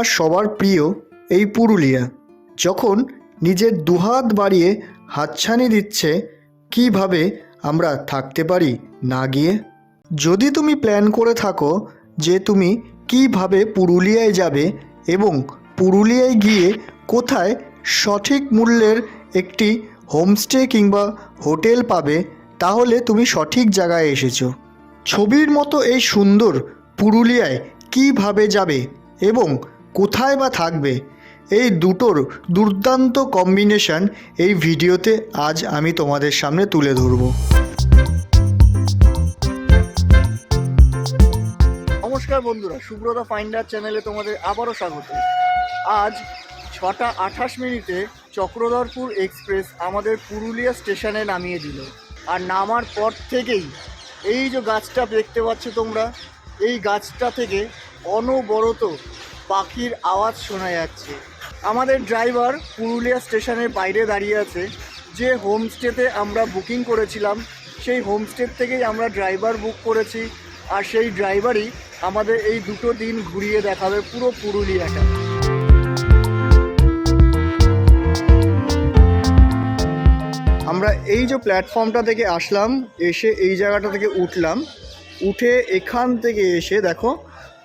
আমার সবার প্রিয় এই পুরুলিয়া। যখন নিজের দুহাত বাড়িয়ে হাতছানি দিচ্ছে, কীভাবে আমরা থাকতে পারি না গিয়ে? যদি তুমি প্ল্যান করে থাকো যে তুমি কীভাবে পুরুলিয়ায় যাবে এবং পুরুলিয়ায় গিয়ে কোথায় সঠিক মূল্যের একটি হোমস্টে কিংবা হোটেল পাবে, তাহলে তুমি সঠিক জায়গায় এসেছ। ছবির মতো এই সুন্দর পুরুলিয়ায় কীভাবে যাবে এবং কোথায় বা থাকবে? এই দুটোর দুর্দান্ত কম্বিনেশন এই ভিডিওতে আজ আমি তোমাদের সামনে তুলে ধরবো। নমস্কার বন্ধুরা, সুব্রতা ফাইন্ডার চ্যানেলে তোমাদের আবারও স্বাগত। আজ ছটা আঠাশ মিনিটে চক্রধরপুর এক্সপ্রেস আমাদের পুরুলিয়া স্টেশনে নামিয়ে দিল। আর নামার পর থেকেই এই যে গাছটা দেখতে পাচ্ছ তোমরা, এই গাছটা থেকে অনবরত পাখির আওয়াজ শোনা যাচ্ছে। আমাদের ড্রাইভার পুরুলিয়া স্টেশনের বাইরে দাঁড়িয়ে আছে। যে হোমস্টেতে আমরা বুকিং করেছিলাম, সেই হোমস্টের থেকেই আমরা ড্রাইভার বুক করেছি আর সেই ড্রাইভারই আমাদের এই দুটো দিন ঘুরিয়ে দেখাবে পুরো পুরুলিয়াটা। আমরা এই যে প্ল্যাটফর্মটা থেকে আসলাম, এসে এই জায়গাটা থেকে উঠলাম। উঠে এখান থেকে এসে দেখো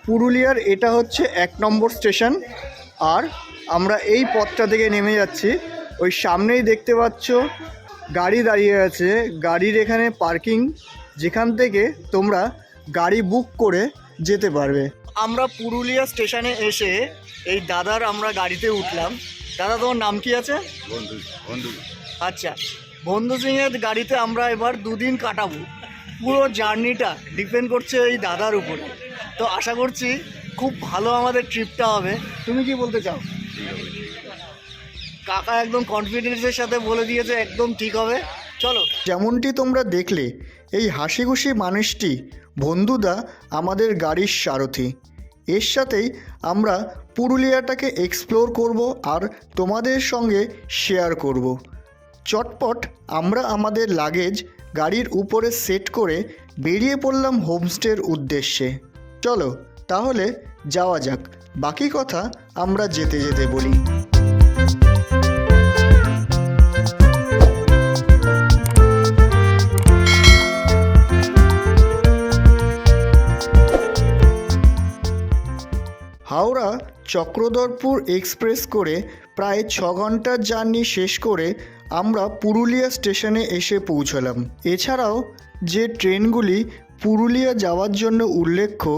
পুরুলিয়ার এটা হচ্ছে এক নম্বর স্টেশন। আর আমরা এই পথটা থেকে নেমে যাচ্ছি। ওই সামনেই দেখতে পাচ্ছ গাড়ি দাঁড়িয়ে আছে। গাড়ির এখানে পার্কিং। যেখান থেকে তোমরা গাড়ি বুক করে যেতে পারবে। আমরা পুরুলিয়া স্টেশনে এসে এই দাদার আমরা গাড়িতে উঠলাম। দাদা তোমার নাম কি আছে? বন্ধু বন্ধু। আচ্ছা বন্ধু সিংয়ের গাড়িতে আমরা এবার দুদিন কাটাবো। পুরো জার্নিটা ডিপেন্ড করছে এই দাদার উপরে। তো আশা করছি খুব ভালো আমাদের ট্রিপটা হবে। তুমি কি বলতে চাও? কাকা একদম কনফিডেন্সের সাথে বলে দিয়েছে, একদম ঠিক হবে। চলো। যেমনটি তোমরা দেখলে, এই হাসি খুশি মানুষটি বন্ধুদা আমাদের গাড়ির সারথি। এর সাথেই আমরা পুরুলিয়াটাকে এক্সপ্লোর করব আর তোমাদের সঙ্গে শেয়ার করব। চটপট আমরা আমাদের লাগেজ গাড়ির উপরে সেট করে বেরিয়ে পড়লাম হোমস্টের উদ্দেশ্যে। চলো, তাহলে যাওয়া যাক। বাকি কথা আমরা যেতে যেতে বলি। হাওড়া চক্রধরপুর এক্সপ্রেস করে প্রায় ছ ঘণ্টার জার্নি শেষ করে আমরা পুরুলিয়া স্টেশনে এসে পৌঁছলাম। এছাড়াও যে ট্রেনগুলি পুরুলিয়া যাওয়ার জন্য উল্লেখ্য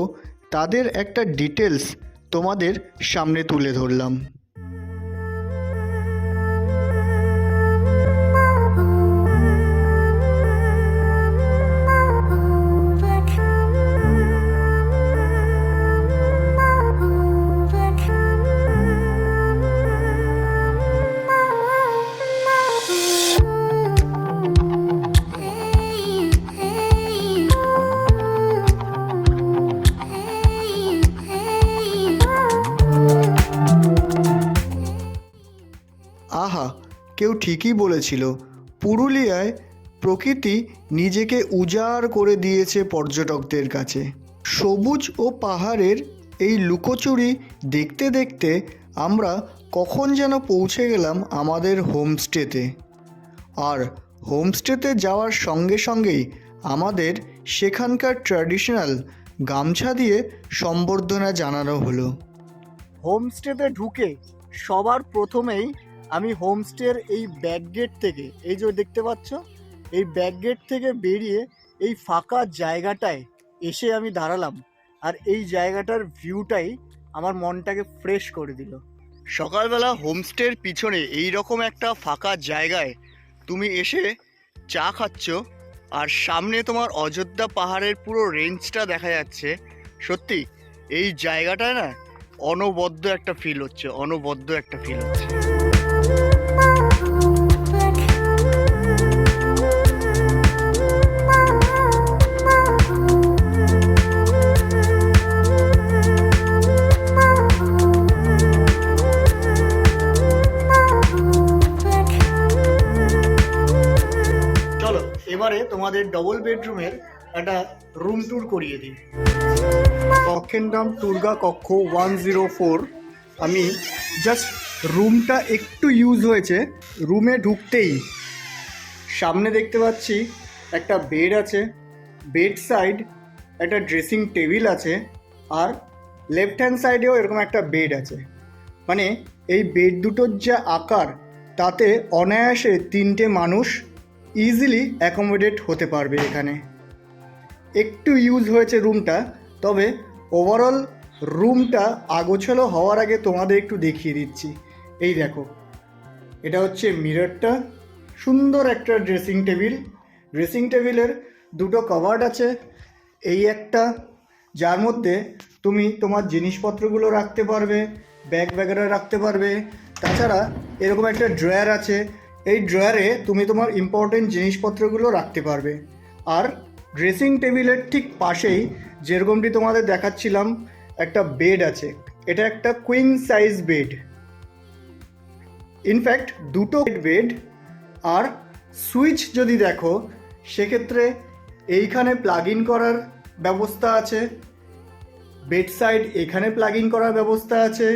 তাদের একটা ডিটেলস তোমাদের সামনে তুলে ধরলাম। ঠিকই বলেছিল। পুরুলিয়ায় প্রকৃতি নিজেকে উজাড় করে দিয়েছে পর্যটকদের কাছে। সবুজ ও পাহাড়ের এই লুকোচুরি দেখতে দেখতে আমরা কখন যেন পৌঁছে গেলাম আমাদের হোমস্টেতে। আর হোমস্টেতে যাওয়ার সঙ্গে সঙ্গেই আমাদের সেখানকার ট্র্যাডিশনাল গামছা দিয়ে সম্বর্ধনা জানানো হলো। হোমস্টেতে ঢুকে সবার প্রথমেই আমি হোমস্টের এই ব্যাক গেট থেকে, এই যে দেখতে পাচ্ছ, এই ব্যাক গেট থেকে বেরিয়ে এই ফাঁকা জায়গাটায় এসে আমি দাঁড়ালাম। আর এই জায়গাটার ভিউটাই আমার মনটাকে ফ্রেশ করে দিল। সকালবেলা হোমস্টের পিছনে এই রকম একটা ফাঁকা জায়গায় তুমি এসে চা খাচ্ছ, আর সামনে তোমার অযোধ্যা পাহাড়ের পুরো রেঞ্জটা দেখা যাচ্ছে। সত্যি, এই জায়গাটায় না অনবদ্য একটা ফিল হচ্ছে, অনবদ্য একটা ফিল হচ্ছে। এবারে তোমাদের ডবল বেডরুমের একটা রুম ট্যুর করিয়ে দিই। কক্ষের নাম দুর্গা কক্ষ ওয়ান জিরো ফোর আমি জাস্ট রুমটা একটু ইউজ হয়েছে, রুমে ঢুকতেই। সামনে দেখতে পাচ্ছি একটা বেড আছে বেড সাইড একটা ড্রেসিং টেবিল আছে, আর লেফট হ্যান্ড সাইডেও এরকম একটা বেড আছে। মানে এই বেড দুটোর যা আকার, তাতে অনায়াসে তিনটে মানুষ ইজিলি অ্যাকোমোডেট হতে পারবে এখানে। একটু ইউজ হয়েছে রুমটা, তবে ওভারঅল রুমটা আগোছালো হওয়ার আগে তোমাদের একটু দেখিয়ে দিচ্ছি। এই দেখো, এটা হচ্ছে মিররটা। সুন্দর একটা ড্রেসিং টেবিল ড্রেসিং টেবিলের দুটো কভার্ড আছে। এই একটা, যার মধ্যে তুমি তোমার জিনিসপত্রগুলো রাখতে পারবে ব্যাগ ব্যাগেরা রাখতে পারবে। তাছাড়া এরকম একটা ড্রয়ার আছে। এই ড্রয়ারে তুমি তোমার ইম্পর্টেন্ট জিনিসপত্রগুলো রাখতে পারবে। আর ড্রেসিং টেবিলের ঠিক পাশেই যেরকমটি তোমাদের দেখাচ্ছিলাম, একটা বেড আছে। এটা একটা queen size bed in fact দুটো বেড আর সুইচ যদি দেখো, সেক্ষেত্রে এইখানে প্লাগ ইন করার ব্যবস্থা আছে বেড সাইড এখানে প্লাগ ইন করার ব্যবস্থা আছে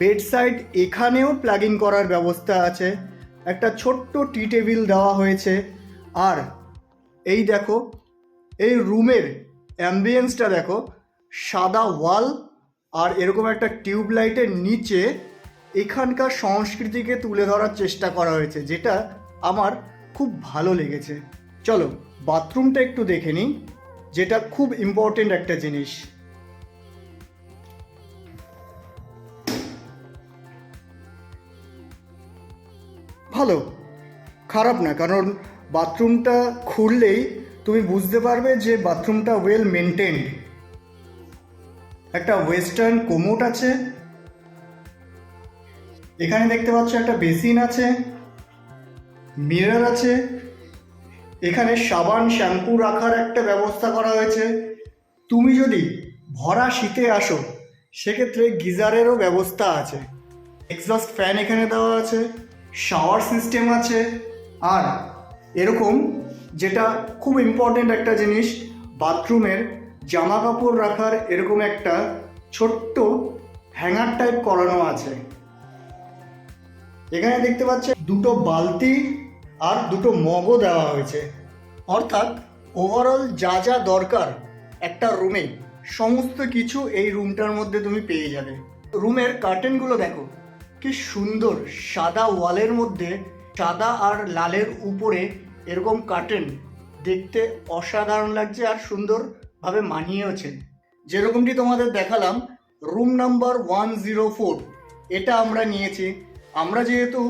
বেড সাইড এখানেও প্লাগ ইন করার ব্যবস্থা আছে, একটা ছোট্ট টি টেবিল দেওয়া হয়েছে, আর এই দেখো, এই রুমের অ্যাম্বিয়েন্সটা দেখো, সাদা ওয়াল আর এরকম একটা টিউব লাইটের নিচে এখানকার সংস্কৃতিকে তুলে ধরার চেষ্টা করা হয়েছে, যেটা আমার খুব ভালো লেগেছে। চলো, বাথরুমটা একটু দেখে নিই, যেটা খুব ইম্পর্টেন্ট একটা জিনিস। ভালো। খারাপ না, কারণ বাথরুমটা খুললেই তুমি বুঝতে পারবে যে বাথরুমটা ওয়েল মেনটেন্ড একটা ওয়েস্টার্ন কোমোট আছে এখানে দেখতে পাচ্ছ একটা বেসিন আছে, মিরর আছে, এখানে সাবান, শ্যাম্পু রাখার একটা ব্যবস্থা করা হয়েছে। তুমি যদি ভরা শীতে আসো, সেক্ষেত্রে গিজারেরও ব্যবস্থা আছে। এক্সস্ট ফ্যান এখানে দেওয়া আছে, শাওয়ার সিস্টেম আছে, আর এরকম যেটা খুব ইম্পর্টেন্ট একটা জিনিস, বাথরুমের জামা কাপড় রাখার এরকম একটা ছোট্ট হ্যাঙ্গার টাইপ করানো আছে। এখানে দেখতে পাচ্ছে দুটো বালতি আর দুটো মগও দেওয়া হয়েছে। অর্থাৎ ওভারঅল যা যা দরকার একটা রুমে সমস্ত কিছু এই রুমটার মধ্যে তুমি পেয়ে যাবে। রুমের কার্টেনগুলো দেখো, কি সুন্দর সাদা ওয়ালের মধ্যে, সাদা আর লালের উপরে এরকম কার্টেন দেখতে অসাধারণ লাগছে আর সুন্দরভাবে মানিয়েওছে। যেরকমটি তোমাদের দেখালাম room number one zero four এটা আমরা নিয়েছি। আমরা যেহেতু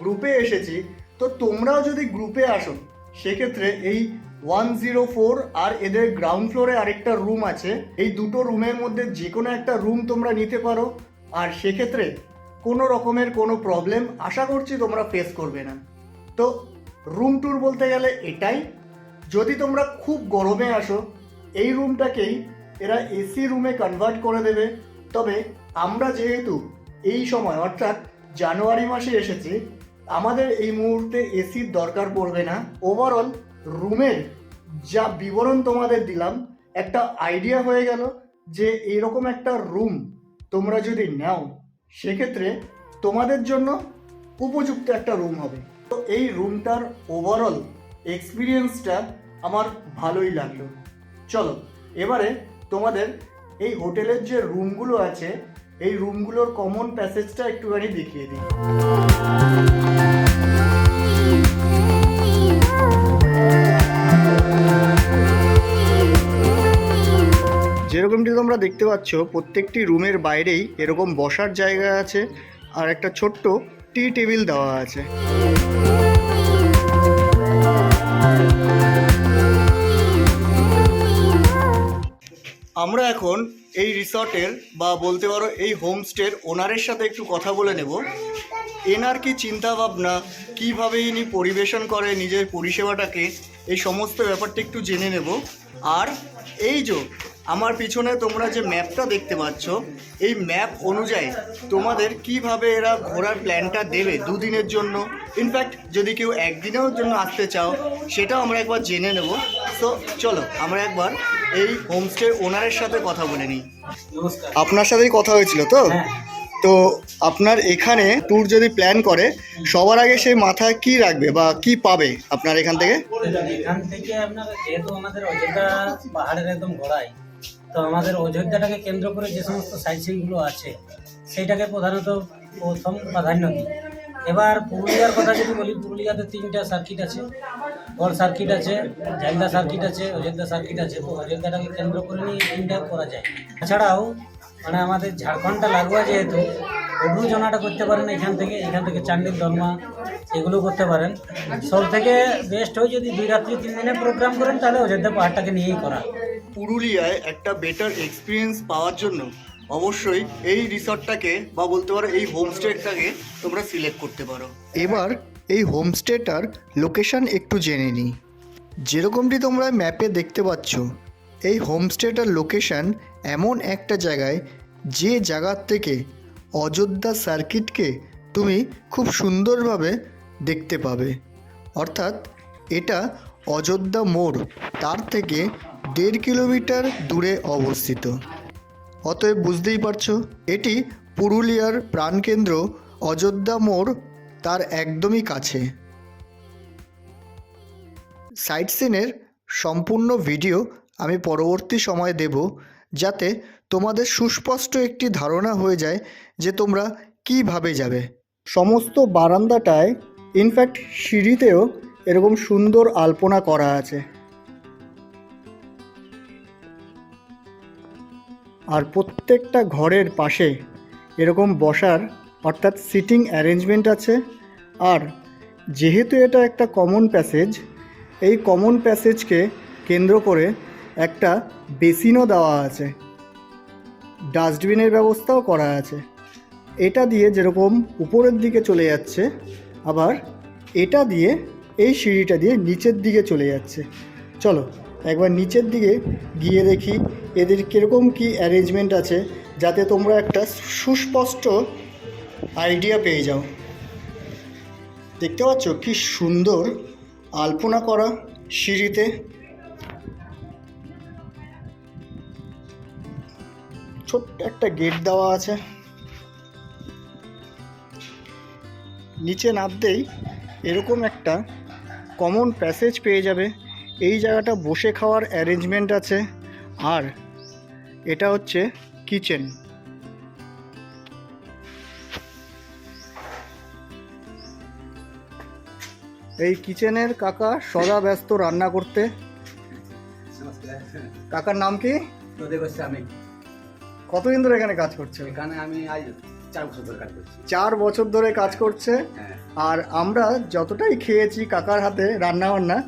গ্রুপে এসেছি, তো তোমরাও যদি গ্রুপে আসো, সেক্ষেত্রে এই ওয়ান জিরো ফোর আর এদের গ্রাউন্ড ফ্লোরে আরেকটা রুম আছে। এই দুটো রুমের মধ্যে যে কোনো একটা রুম তোমরা নিতে পারো। আর সেক্ষেত্রে কোনো রকমের কোনো প্রবলেম আশা করছি তোমরা ফেস করবে না। তো রুম ট্যুর বলতে গেলে এটাই, যদি তোমরা খুব গরমে আসো, এই রুমটাকেই এরা এসি রুমে কনভার্ট করে দেবে। তবে আমরা যেহেতু এই সময়, অর্থাৎ জানুয়ারি মাসে এসেছি। আমাদের এই মুহূর্তে এসির দরকার পড়বে না। ওভারঅল রুমের যা বিবরণ তোমাদের দিলাম, একটা আইডিয়া হয়ে গেল যে এইরকম একটা রুম তোমরা যদি নাও, সেক্ষেত্রে তোমাদের জন্য উপযুক্ত একটা রুম হবে। তো এই রুমটার ওভারঅল এক্সপিরিয়েন্সটা আমার ভালোই লাগল। চলো, এবারে তোমাদের এই হোটেলের যে রুমগুলো আছে এই রুমগুলোর কমন প্যাসেজটা একটুখানি দেখিয়ে দিই। যেরকমটি তোমরা দেখতে পাচ্ছ, প্রত্যেকটি রুমের বাইরেই এরকম বসার জায়গা আছে আর একটা ছোট্ট টি টেবিল দেওয়া আছে। আমরা এখন এই রিসর্টের বা বলতে পারো এই হোমস্টের ওনারের সাথে একটু কথা বলে নেব। এনার কি চিন্তাভাবনা? কীভাবে ইনি পরিবেশন করে নিজের পরিষেবাটাকে? এই সমস্ত ব্যাপারটা একটু জেনে নেব। আর এই যে আমার পিছনে তোমরা যে ম্যাপটা দেখতে পাচ্ছ এই ম্যাপ অনুযায়ী তোমাদের কীভাবে এরা ঘোরার প্ল্যানটা দেবে দুদিনের জন্য। ইনফ্যাক্ট যদি কেউ একদিনের জন্য আসতে চাও সেটাও আমরা একবার জেনে নেব। তো চলো আমরা একবার এই হোমস্টে ওনারের সাথে কথা বলে নিই। আপনার সাথেই কথা হয়েছিল তো? হ্যাঁ। তো আপনার এখানে ট্যুর যদি প্ল্যান করে সবার আগে সে মাথায় কি রাখবে বা কি পাবে আপনার এখান থেকে? এখান থেকে আপনার যেহেতু আমাদের অযোধ্যা পাহাড়ের একদম গোড়ায় তো আমাদের অযোধ্যাটাকে কেন্দ্র করে যে সমস্ত সাইট সিনগুলো আছে, সেইটাকে প্রধানত প্রথম প্রাধান্য দিই। এবার পুরুলিয়ার কথা যদি বলি, পুরুলিয়াতে তিনটা সার্কিট আছে। গড় সার্কিট আছে ঝালদা সার্কিট আছে, অযোধ্যা সার্কিট আছে। তো অযোধ্যাটাকে কেন্দ্র করে নিয়ে তিনটা করা যায়। এছাড়াও মানে আমাদের ঝাড়খণ্ডটা লাগোয়া যেহেতু অডু জনাটা করতে পারেন এখান থেকে এখান থেকে চান্ডিল দলমা, এগুলো করতে পারেন। সব থেকে বেস্ট হয় যদি দুই রাত্রি তিন দিনে প্রোগ্রাম করেন, তাহলে অযোধ্যা পাহাড়টাকে নিয়েই করা। পুরুলিয়ায় একটা বেটার এক্সপিরিয়েন্স পাওয়ার জন্য অবশ্যই এই রিসর্টটাকে বা বলতে পারো এই হোমস্টেটাকে তোমরা সিলেক্ট করতে পারো। এবার এই হোমস্টেটার লোকেশন একটু জেনে নিই যেরকমটি তোমরা ম্যাপে দেখতে পাচ্ছ, এই হোমস্টেটার লোকেশন এমন একটা জায়গায় যে জায়গার থেকে অযোধ্যা সার্কিটকে তুমি খুব সুন্দরভাবে দেখতে পাবে। অর্থাৎ এটা অযোধ্যা মোড়, তার থেকে দেড় কিলোমিটার দূরে অবস্থিত। অতএব বুঝতেই পারছ, এটি পুরুলিয়ার প্রাণকেন্দ্র অযোধ্যা মোড় তার একদমই কাছে। সাইট সিনের সম্পূর্ণ ভিডিও আমি পরবর্তী সময় দেব, যাতে তোমাদের সুস্পষ্ট একটি ধারণা হয়ে যায় যে তোমরা কীভাবে যাবে। সমস্ত বারান্দাটায় ইনফ্যাক্ট সিঁড়িতেও এরকম সুন্দর আলপনা করা আছে। আর প্রত্যেকটা ঘরের পাশে এরকম বসার, অর্থাৎ সিটিং অ্যারেঞ্জমেন্ট আছে। আর যেহেতু এটা একটা কমন প্যাসেজ এই কমন প্যাসেজকে কেন্দ্র করে একটা বেসিনও দেওয়া আছে। ডাস্টবিনের ব্যবস্থাও করা আছে। এটা দিয়ে যেরকম উপরের দিকে চলে যাচ্ছে, আবার এটা দিয়ে এই সিঁড়িটা দিয়ে নিচের দিকে চলে যাচ্ছে। চলো একবার নিচের দিকে গিয়ে দেখি এদের কীরকম কি অ্যারেঞ্জমেন্ট আছে, যাতে তোমরা একটা সুস্পষ্ট আইডিয়া পেয়ে যাও। দেখতে পাচ্ছ কি সুন্দর আলপনা করা সিঁড়িতে। ছোট্ট একটা গেট দেওয়া আছে। নিচে নামতেই এরকম একটা কমন প্যাসেজ পেয়ে যাবে। এই জায়গাটা বসে খাওয়ার অ্যারেঞ্জমেন্ট আছে। আর এটা হচ্ছে কিচেন এই কিচেনের কাকা সদা ব্যস্ত রান্না করতে। কাকার নাম কি? আমি কতদিন ধরে এখানে কাজ করছে? এখানে আমি আজ চার বছর ধরে কাজ করছি। চার বছর ধরে কাজ করছে। হ্যাঁ। আর আমরা যতটাই খেয়েছি কাকার হাতে রান্না বান্না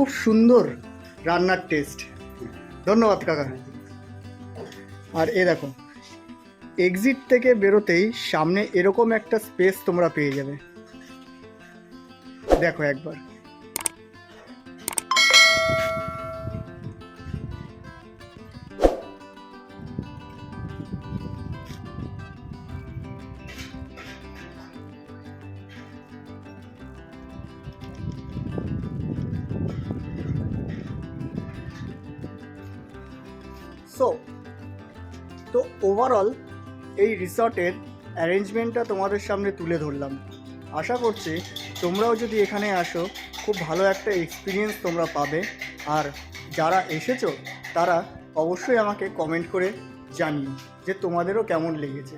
খুব সুন্দর রান্নার টেস্ট ধন্যবাদ, কাকা। আর এ দেখো এক্সিট থেকে বেরোতেই সামনে এরকম একটা স্পেস তোমরা পেয়ে যাবে। দেখো একবার। তো ওভারঅল এই রিসর্টের অ্যারেঞ্জমেন্টটা তোমাদের সামনে তুলে ধরলাম। আশা করছি তোমরাও যদি এখানে আসো, খুব ভালো একটা এক্সপিরিয়েন্স তোমরা পাবে। আর যারা এসেছ, তারা অবশ্যই আমাকে কমেন্ট করে জানিও যে তোমাদেরও কেমন লেগেছে।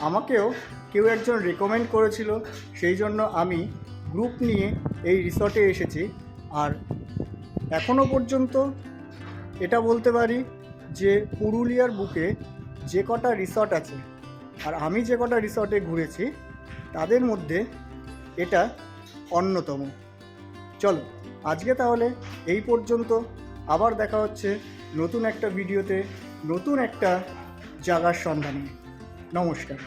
আমাকেও কেউ একজন রেকমেন্ড করেছিল, সেই জন্য আমি গ্রুপ নিয়ে এই রিসর্টে এসেছি। আর এখনও পর্যন্ত এটা বলতে পারি যে পুরুলিয়ার বুকে যে কটা রিসর্ট আছে আর আমি যে কটা রিসর্টে ঘুরেছি, তাদের মধ্যে এটা অন্যতম। চলো, আজকে তাহলে এই পর্যন্ত। আবার দেখা হচ্ছে নতুন একটা ভিডিওতে, নতুন একটা জায়গার সন্ধানে। নমস্কার।